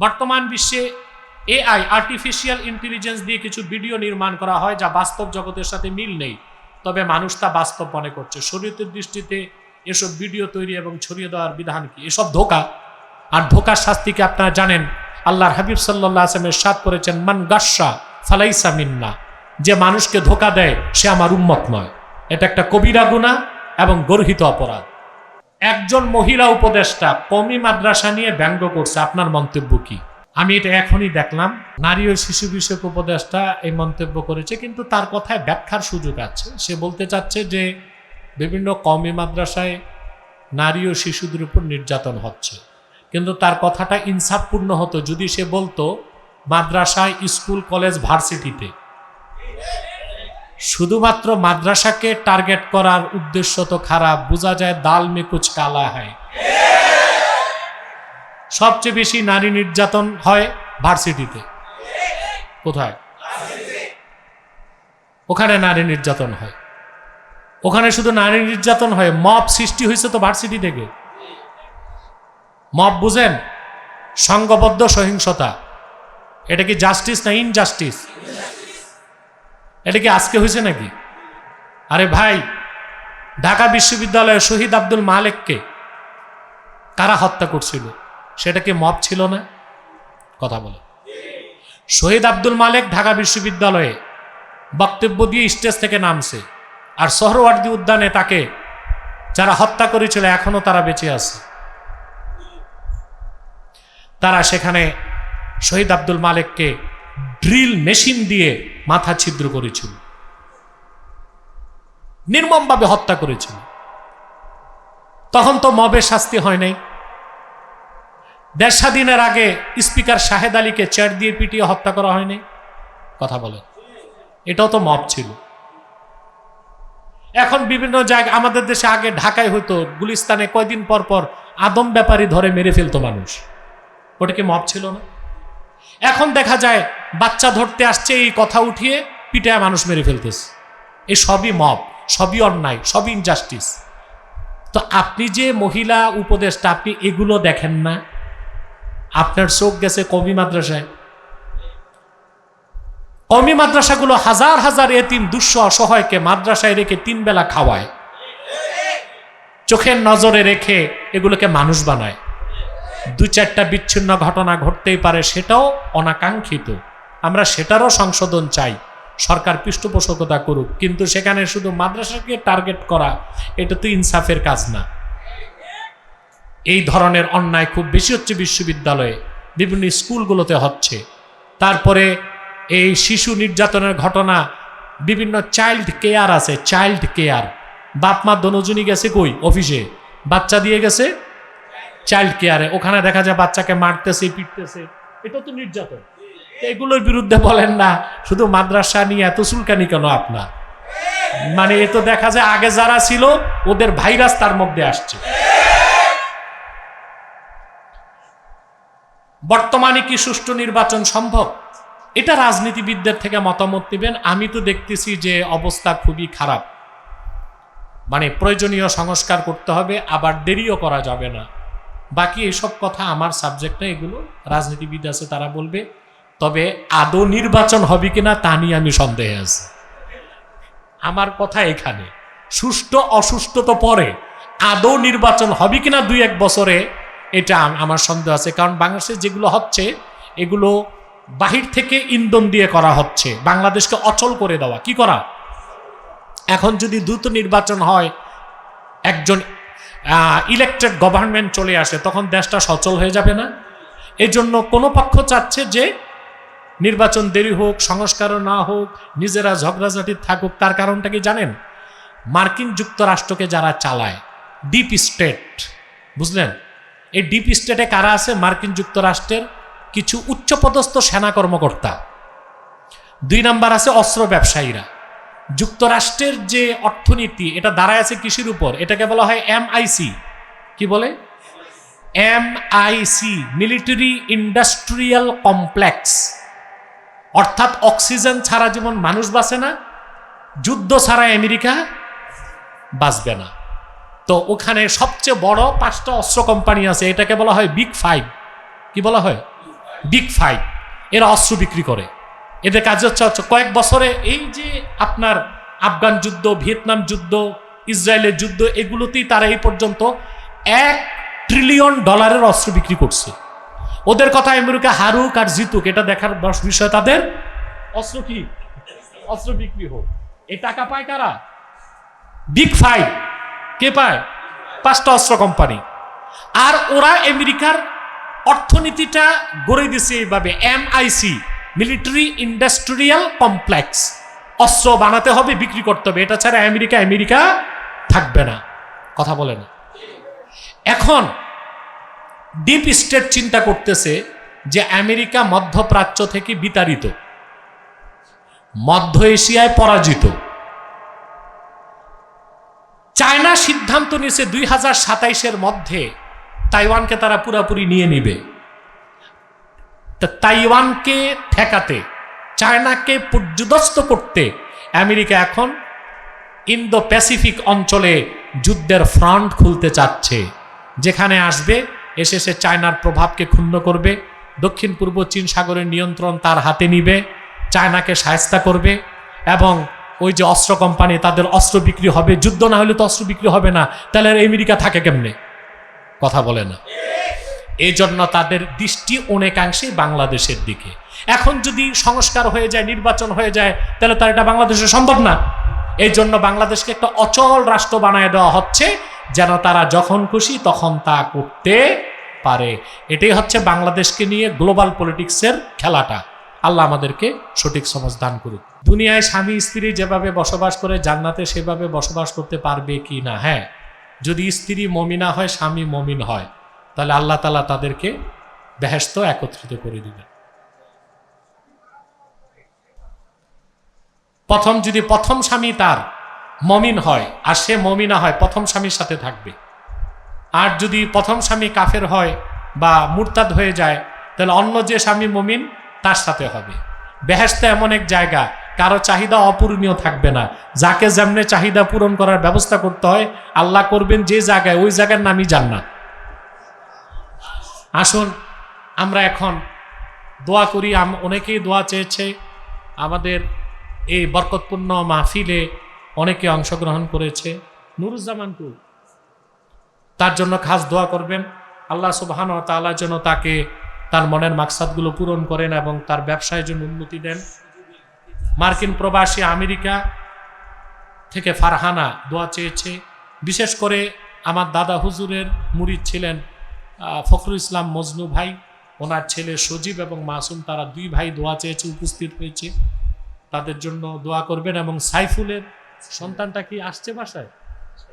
বর্তমান বিশ্বে AI artificial intelligence দিয়ে কিছু ভিডিও নির্মাণ করা হয় যা বাস্তব জগতের সাথে মিল নেই। তবে মানুষ তা বাস্তব মনে করছে। শরীয়তের দৃষ্টিতে এসব ভিডিও তৈরি এবং ছড়িয়ে দেওয়ার বিধান কি? এসব ধোকা। আর ধোকার শাস্তিকে আপনারা জানেন? আল্লাহর হাবিব সাল্লাহ আসলামের সাত করেছেন মান গাসা ফালাইসা মিন্না যে মানুষকে ধোকা দেয়, সে আমার উম্মত নয়। এটা একটা কবিরা গুণা এবং গর্হিত অপরাধ। একজন মহিলা উপদেষ্টা কমি মাদ্রাসা নিয়ে ব্যঙ্গ করছে, আপনার মন্তব্য কি? আমি এটা এখনই দেখলাম, নারী ও শিশু বিষয়ক উপদেষ্টা এই মন্তব্য করেছে, কিন্তু তার কথায় ব্যাখ্যার সুযোগ আছে। সে বলতে চাচ্ছে যে বিভিন্ন কমি মাদ্রাসায় নারী ও শিশুদের উপর নির্যাতন হচ্ছে। কিন্তু তার কথাটা ইনসাফপূর্ণ হতো, যদি সে বলতো মাদ্রাসায়, স্কুল, কলেজ, ভার্সিটিতে শুধুমাত্র মাদ্রাসাকে টার্গেট করার উদ্দেশ্য তো খারাপ, বোঝা যায় দাল মে কুচ কালা হয়। সবচেয়ে বেশি নারী নির্যাতন হয় ভার্সিটিতে। কোথায়? ওখানে নারী নির্যাতন হয়। ওখানে শুধু নারী নির্যাতন হয়, মব সৃষ্টি হয়েছে তো ভার্সিটি থেকে। মব বুঝেন? সংঘবদ্ধ সহিংসতা। এটা কি জাস্টিস না ইনজাস্টিস এটা কি আজকে হয়েছে নাকি? আরে ভাই, ঢাকা বিশ্ববিদ্যালয়ের শহীদ আব্দুল মালেককে কারা হত্যা করছিল? সেটা কি মব ছিল না? কথা বলে। শহীদ আব্দুল মালেক ঢাকা বিশ্ববিদ্যালয়ে বক্তব্য দিয়ে স্টেজ থেকে নামছে আর সোহরওয়ার্দী উদ্যানে তাকে যারা হত্যা করেছিল এখনও তারা বেঁচে আছে। তারা সেখানে শহীদ আব্দুল মালেককে ড্রিল মেশিন দিয়ে মাথা ছিদ্র করেছিল। নির্মমভাবে হত্যা করেছিল। তখন তো মবের শাস্তি হয় নাই। দেড় স্বাধীনের আগে স্পিকার শাহেদ আলীকে চেয়ার দিয়ে পিটিয়ে হত্যা করা হয়নি। কথা বলেন। এটাও তো মব ছিল। এখন বিভিন্ন জায়গায় আমাদের দেশে আগে ঢাকায় হতো গুলিস্তানে কয়দিন পর পর আদম ব্যাপারী ধরে মেরে ফেলতো মানুষ। ওটা কি মব ছিল না? এখন দেখা যায় বাচ্চা ধরতে আসছে, এই কথা উঠিয়ে পিটায় মানুষ মেরে ফেলতেছে। এই সবই মব, সবই অন্যায়, সবই ইনজাস্টিস তো আপনি যে মহিলা উপদেশটা আপনি এগুলো দেখেন না? আপনার চোখ গেছে কমি মাদ্রাসায়। কমি মাদ্রাসাগুলো হাজার হাজার এতিম দুঃস্ব অসহায়কে মাদ্রাসায় রেখে তিন বেলা খাওয়ায়। চোখের নজরে রেখে এগুলোকে মানুষ বানায়। দু চারটা বিচ্ছিন্ন ঘটনা ঘটতেই পারে, সেটাও অনাকাঙ্ক্ষিত। আমরা সেটারও সংশোধন চাই। সরকার পৃষ্ঠপোষকতা করুক, কিন্তু সেখানে শুধু মাদ্রাসাকে টার্গেট করা, এটা তো ইনসাফের কাজ না। এই ধরনের অন্যায় খুব বেশি হচ্ছে বিশ্ববিদ্যালয়ে, বিভিন্ন স্কুলগুলোতে হচ্ছে। তারপরে এই শিশু নির্যাতনের ঘটনা, বিভিন্ন চাইল্ড কেয়ার আছে, চাইল্ড কেয়ার। বাপ মা গেছে কই? অফিসে। বাচ্চা দিয়ে গেছে চাইল্ড কেয়ারে ওখানে দেখা যায় বাচ্চাকে মারতেছে, পিটতেছে। এটা তো নির্যাতন। এগুলোর বিরুদ্ধে বলেন না, শুধু মাদ্রাসা নিয়ে এত চুলকানি কেন আপনার? মানে এ তো দেখা যায় আগে যারা ছিল, ওদের ভাইরাস তার মধ্যে আসছে। বর্তমানে কি সুষ্ঠু নির্বাচন সম্ভব? এটা রাজনীতিবিদদের থেকে মতামত নেবেন। আমি তো দেখতেছি যে অবস্থা খুবই খারাপ। মানে প্রয়োজনীয় সংস্কার করতে হবে, আবার দেরিও করা যাবে না। বাকি এসব কথা আমার সাবজেক্ট না, এগুলো রাজনীতিবিদ আছে, তারা বলবে, তবে আদৌ নির্বাচন হবে কিনা তা নিয়ে আমি সন্দেহে আছি। আমার কথা এখানে, সুষ্ঠু অসুস্থ তো পরে, আদৌ নির্বাচন হবে কিনা দুই এক বছরে, এটা আমার সন্দেহ আছে, কারণ বাংলাদেশে যেগুলো হচ্ছে, এগুলো বাহির থেকে ইন্ধন দিয়ে করা হচ্ছে, বাংলাদেশকে অচল করে দেওয়া, কি করা? এখন যদি দ্রুত নির্বাচন হয়, একজন ইলেকটেড গভর্নমেন্ট চলে আসে, তখন দেশটা সচল হয়ে যাবে না। এই জন্য কোনো পক্ষ চাচ্ছে যে নির্বাচন দেরি হোক সংস্কারও না হোক, নিজেরা ঝগড়াঝাটি থাকুক, তার কারণটা কি জানেন? মার্কিন যুক্তরাষ্ট্রকে যারা চালায় ডিপ স্টেট বুঝলেন? এই ডিপ স্টেটে কারা আছে? মার্কিন যুক্তরাষ্ট্রের কিছু উচ্চপদস্থ সেনা কর্মকর্তা। দুই নাম্বার আছে অস্ত্র ব্যবসায়ীরা। যুক্তরাষ্ট্রের যে অর্থনীতি, এটা দাঁড়ায় আছে কৃষির উপর? এটাকে বলা হয় এমআইসি কি বলে? এমআইসি মিলিটারি ইন্ডাস্ট্রিয়াল কমপ্লেক্স অর্থাৎ অক্সিজেন ছাড়া যেমন মানুষ বাঁচে না, যুদ্ধ ছাড়া আমেরিকা বাঁচবে না। তো ওখানে সবচেয়ে বড় পাঁচটা অস্ত্র কোম্পানি আছে, এটাকে বলা হয় বিগ ফাইভ কি বলা হয়? বিগ ফাইভ এরা অস্ত্র বিক্রি করে। এদের কাজ হচ্ছে হচ্ছে কয়েক বছরে এই যে আপনার আফগান যুদ্ধ, ভিয়েতনাম যুদ্ধ, ইসরায়েলের যুদ্ধ, এগুলোতেই তারা এই পর্যন্ত এক ট্রিলিয়ন ডলারের অস্ত্র বিক্রি করছে। ওদের কথা আমেরিকা হারুক আর জিতুক, এটা দেখার বিষয় তাদের। অস্ত্র কি? অস্ত্র বিক্রি হোক। এই টাকা পায় কারা? বিগ ফাইভ কে পায়? পাঁচটা অস্ত্র কোম্পানি আর ওরা আমেরিকার অর্থনীতিটা গড়ে দিছে এইভাবে এমআইসি মিলিটারি ইন্ডাস্ট্রিয়াল কমপ্লেক্স। অস্ত্র বানাতে হবে, বিক্রি করতে হবে। এটা ছাড়া আমেরিকা আমেরিকা থাকবে না। কথা বলে না। এখন ডিপ স্টেট চিন্তা করতেছে যে আমেরিকা মধ্যপ্রাচ্য থেকে বিতাড়িত, মধ্য এশিয়ায় পরাজিত। চায়না সিদ্ধান্ত নিয়েছে দুই হাজার সাতাইশের মধ্যে তাইওয়ানকে তারা পুরাপুরি নিয়ে নিবে। তা তাইওয়ানকে ঠেকাতে, চায়নাকে পর্যদস্ত করতে আমেরিকা এখন ইন্দো প্যাসিফিক অঞ্চলে যুদ্ধের ফ্রন্ট খুলতে চাচ্ছে, যেখানে আসবে, এসে সে চায়নার প্রভাবকে ক্ষুণ্ণ করবে দক্ষিণ পূর্ব চীন সাগরের নিয়ন্ত্রণ তার হাতে নিবে, চায়নাকে সায়স্তা করবে, এবং ওই যে অস্ত্র কোম্পানি, তাদের অস্ত্র বিক্রি হবে, যুদ্ধ না হলে তো অস্ত্র বিক্রি হবে না, তাহলে আমেরিকা থাকে কেমনে? কথা বলে না। এই জন্য তাদের দৃষ্টি অনেকাংশে বাংলাদেশের দিকে। এখন যদি সংস্কার হয়ে যায়, নির্বাচন হয়ে যায়, তাহলে তার এটা বাংলাদেশে সম্ভব না। এই জন্য বাংলাদেশকে একটা অচল রাষ্ট্র বানায় দেওয়া হচ্ছে, যেন তারা যখন খুশি তখন তা করতে পারে। এটাই হচ্ছে বাংলাদেশকে নিয়ে গ্লোবাল পলিটিক্সের খেলাটা। আল্লাহ আমাদেরকে সঠিক সমাজ দান করুক। দুনিয়ায় স্বামী, স্ত্রী যেভাবে বসবাস করে, জান্নাতে সেভাবে বসবাস করতে পারবে কি না? হ্যাঁ যদি স্ত্রী মমিনা হয়, স্বামী মমিন হয়। তাহলে আল্লাহ তালা তাদেরকে বেহেস্ত একত্রিত করে দিবেন। প্রথম যদি প্রথম স্বামী তার মমিন হয়, আর সে মমিনা হয়, প্রথম স্বামীর সাথে থাকবে। আর যদি প্রথম স্বামী কাফের হয় বা মুরতাদ হয়ে যায়, তাহলে অন্য যে স্বামী মমিন তার সাথে হবে। বেহেস্ত এমন এক জায়গা, কারও চাহিদা অপূরণীয় থাকবে না। যাকে যেমনে চাহিদা পূরণ করার ব্যবস্থা করতে হয়, আল্লাহ করবেন যে জায়গায়, ওই জায়গার নামই জান্নাত। আসুন, আমরা এখন দোয়া করি অনেকেই দোয়া চেয়েছে আমাদের এই বরকতপূর্ণ মাহফিলে অনেকে অংশগ্রহণ করেছে। নুরুজ্জামানপুর তার জন্য খাস দোয়া করবেন। আল্লাহ সুবহান তাআলা যেন তাকে তার মনের মাকসাদগুলো পূরণ করেন এবং তার ব্যবসায় জন্য উন্নতি দেন। মার্কিন প্রবাসী আমেরিকা থেকে ফারহানা দোয়া চেয়েছে। বিশেষ করে আমার দাদা হুজুরের মুরিদ ছিলেন ফখরুল ইসলাম মজনু ভাই, ওনার ছেলে সজীব এবং মাসুম, তারা দুই ভাই দোয়া চেয়েছে, উপস্থিত হয়েছে। তাদের জন্য দোয়া করবেন এবং সাইফুলের সন্তানটা কি আসছে বাসায়?